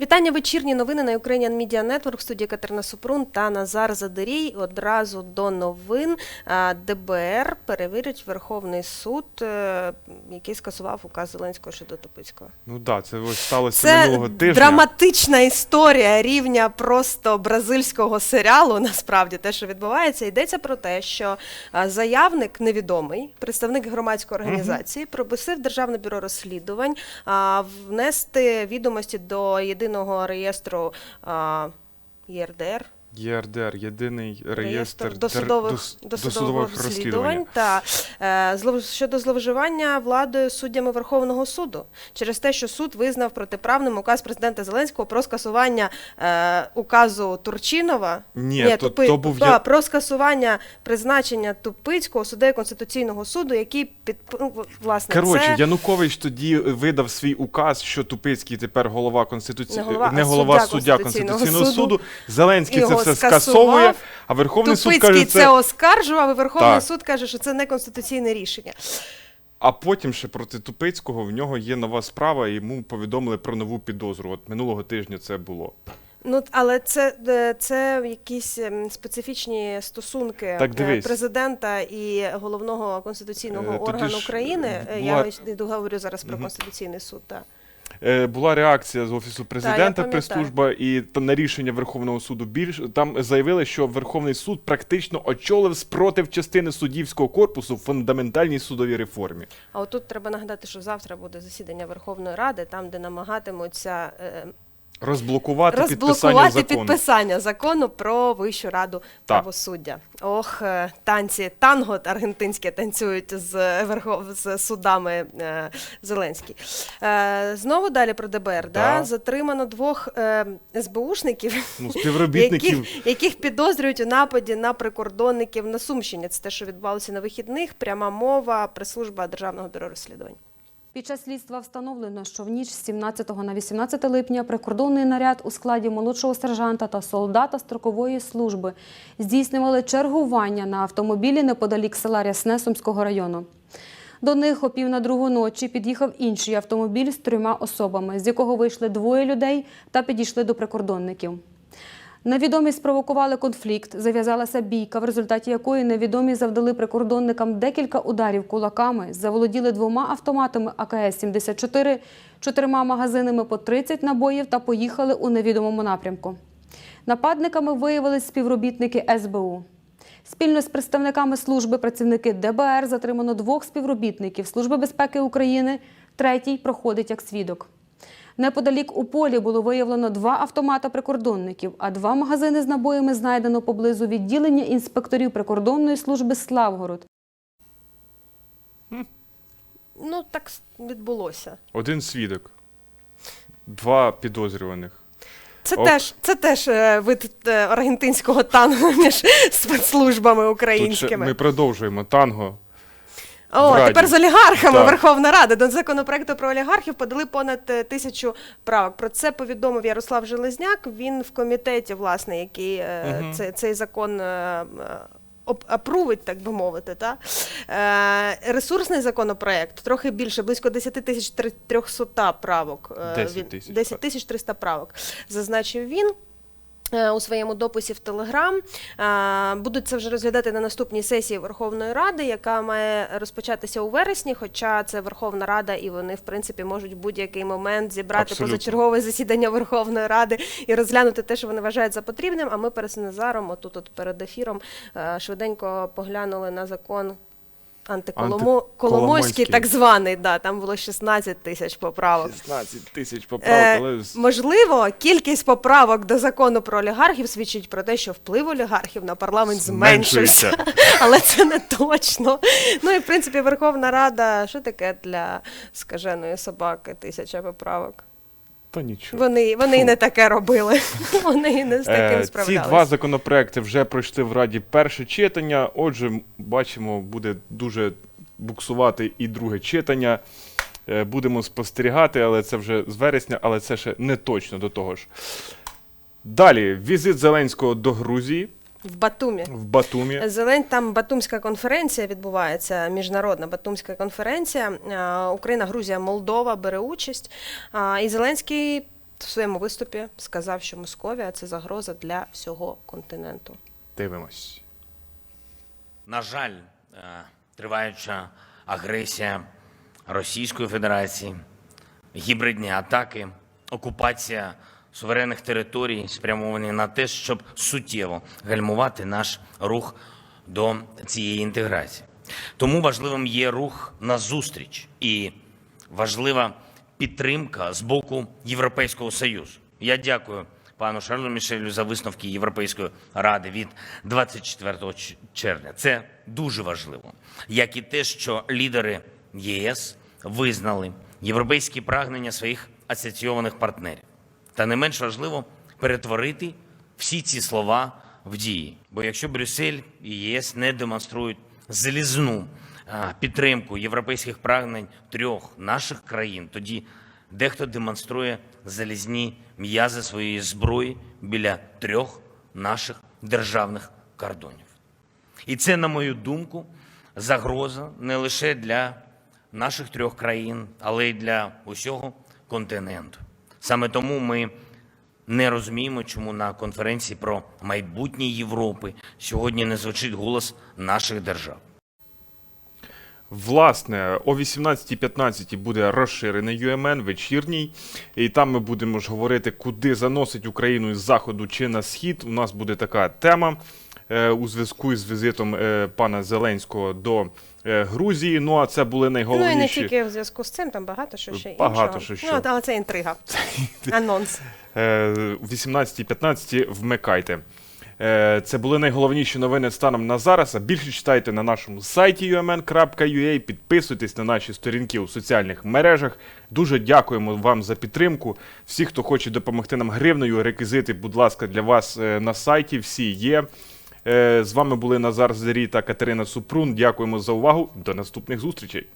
Вітання вечірні новини на Ukrainian Media Network. В студії Катерина Супрун та Назар Задерій. Одразу до новин ДБР перевірить Верховний суд, е, який скасував указ Зеленського щодо Тупицького. Ну так, да, це ось сталося Це минулого тижня. драматична історія рівня просто бразильського серіалу. Насправді те, що відбувається, йдеться про те, що заявник невідомий, представник громадської організації, попросив Державне бюро розслідувань а, внести відомості до єдиного реєстру ЄРДР. ЄРДР, єдиний реєстр дер- досудових, дос- досудових розслідувань та е, злов, щодо зловживання владою суддями Верховного суду через те, що суд визнав протиправним указ президента Зеленського про скасування е, указу Турчинова. Ні, то- то був я- про скасування призначення Тупицького суддею Конституційного суду, який під ну, власне Коротше, це Янукович тоді видав свій указ, що Тупицький тепер голова конституці... Не голова, не голова суддя суддя Конституційного Конституційного суду. суду. Зеленський це все скасовує, а Верховний суд каже, це... це... оскаржував, і Верховний Так. суд каже, що це не конституційне рішення. А потім ще проти Тупицького в нього є нова справа, і йому повідомили про нову підозру. От минулого тижня це було. Ну, але це, е, це якісь ем, специфічні стосунки Так, е, президента і головного конституційного Е, тоді органу України. Була- Я не говорю зараз про Мгм. конституційний суд. Так. Е, була реакція з офісу президента, да, прес-служба, і та на рішення Верховного суду більш там заявили, що Верховний суд практично очолив спротив частини суддівського корпусу в фундаментальній судовій реформі. А отут треба нагадати, що завтра буде засідання Верховної Ради, там, де намагатимуться Розблокувати, підписання розблокувати закону. підписання закону про Вищу раду правосуддя. Ох, е, танці танго аргентинське танцюють з верхов з судами е, Зеленський. Е, знову далі про ДБР. Да. Да. Затримано двох е, СБУшників. Ну, співробітників Яких, яких підозрюють у нападі на прикордонників на Сумщині. Це те, що відбувалося на вихідних. Пряма мова, прес-служба Державного бюро розслідувань. Під час слідства встановлено, що в ніч з 17 на 18 липня прикордонний наряд у складі молодшого сержанта та солдата строкової служби здійснювали чергування на автомобілі неподалік села Рясне Сумського району. До них о пів на другу ночі під'їхав інший автомобіль з трьома особами, з якого вийшли двоє людей та підійшли до прикордонників. Невідомі спровокували конфлікт, зав'язалася бійка, в результаті якої невідомі завдали прикордонникам декілька ударів кулаками, заволоділи двома автоматами АКС-74, чотирма магазинами по 30 набоїв та поїхали у невідомому напрямку. Нападниками виявились співробітники СБУ. Спільно з представниками служби працівники ДБР затримано двох співробітників Служби безпеки України. Третій проходить як свідок. Неподалік у полі було виявлено два автомата прикордонників, а два магазини з набоями знайдено поблизу відділення інспекторів прикордонної служби Славгород. Ну так відбулося. один свідок, два підозрюваних. Це Ок. теж, це теж е, вид е, аргентинського танго між спецслужбами Тут ще українськими. ми продовжуємо танго. О, Раді. тепер з олігархами Так. Верховна Рада. До законопроекту про олігархів подали понад е, тисячу правок. Про це повідомив Ярослав Железняк. Він в комітеті, власне, який Мгм. цей, цей закон. е, Апрувить, так би мовити, та? Е, ресурсний законопроект трохи більше, близько 10 тисяч 300 правок. е, 10 він- тисяч, 10 так. тисяч 300 правок, зазначив він. Е, У своєму дописі в Телеграм Е, будуть це вже розглядати на наступній сесії Верховної Ради, яка має розпочатися у вересні. Хоча це Верховна Рада, і вони, в принципі, можуть в будь-який момент зібрати Абсолютно. позачергове засідання Верховної Ради і розглянути те, що вони вважають за потрібним. А ми перед Назаром, отут от перед ефіром, е, швиденько поглянули на закон. Антиколомойський, Антиколомойський. так званий, да, там було 16 тисяч поправок. 16 тисяч Е, поправок, але можливо, кількість поправок до закону про олігархів свідчить про те, що вплив олігархів на парламент зменшився. Але це не точно. Ну і в принципі, Верховна Рада, що таке для скаженої собаки тисяча поправок? Та нічого. Вони, вони і не таке робили. Вони і не з таким Е, Ці два законопроекти вже пройшли в Раді перше читання. Отже, бачимо, буде дуже буксувати і друге читання. Е, Будемо спостерігати, але це вже з вересня, але це ще не точно до того ж. Далі візит Зеленського до Грузії В Батумі. в Батумі. Зелень там Батумська конференція відбувається, міжнародна Батумська конференція. Україна, Грузія, Молдова бере участь. І Зеленський в своєму виступі сказав, що Московія це загроза для всього континенту. Дивимось. На жаль, е, триваюча агресія Російської Федерації, гібридні атаки, окупація суверенних територій спрямовані на те, щоб суттєво гальмувати наш рух до цієї інтеграції. Тому важливим є рух назустріч і важлива підтримка з боку Європейського Союзу. Я дякую пану Шарлю Мішелю за висновки Європейської ради від 24 ч- червня. Це дуже важливо, як і те, що лідери ЄС визнали європейські прагнення своїх асоційованих партнерів. Та не менш важливо перетворити всі ці слова в дії. Бо якщо Брюссель і ЄС не демонструють залізну підтримку європейських прагнень трьох наших країн, тоді дехто демонструє залізні м'язи своєї зброї біля трьох наших державних кордонів. І це, на мою думку, загроза не лише для наших трьох країн, але й для усього континенту. Саме тому ми не розуміємо, чому на конференції про майбутнє Європи сьогодні не звучить голос наших держав. Власне, о 18.15 буде розширений UMN, вечірній, і там ми будемо ж говорити, куди заносить Україну із заходу чи на схід. У нас буде така тема е, у зв'язку із візитом е, пана Зеленського до Грузії. Ну а це були Ну і не тільки в зв'язку з цим, там багато що ще Багато іншого. що ще. Ну, але це інтрига. Анонс. Е, в 18.15 вмикайте. Е, Це були найголовніші новини станом на зараз. А більше читайте на нашому сайті umn.ua, підписуйтесь на наші сторінки у соціальних мережах. Дуже дякуємо вам за підтримку. Всі, хто хоче допомогти нам гривнею, реквізити, будь ласка, для вас е, на сайті. Всі є. Е, з вами були Назар Зері та Катерина Супрун. Дякуємо за увагу. До наступних зустрічей.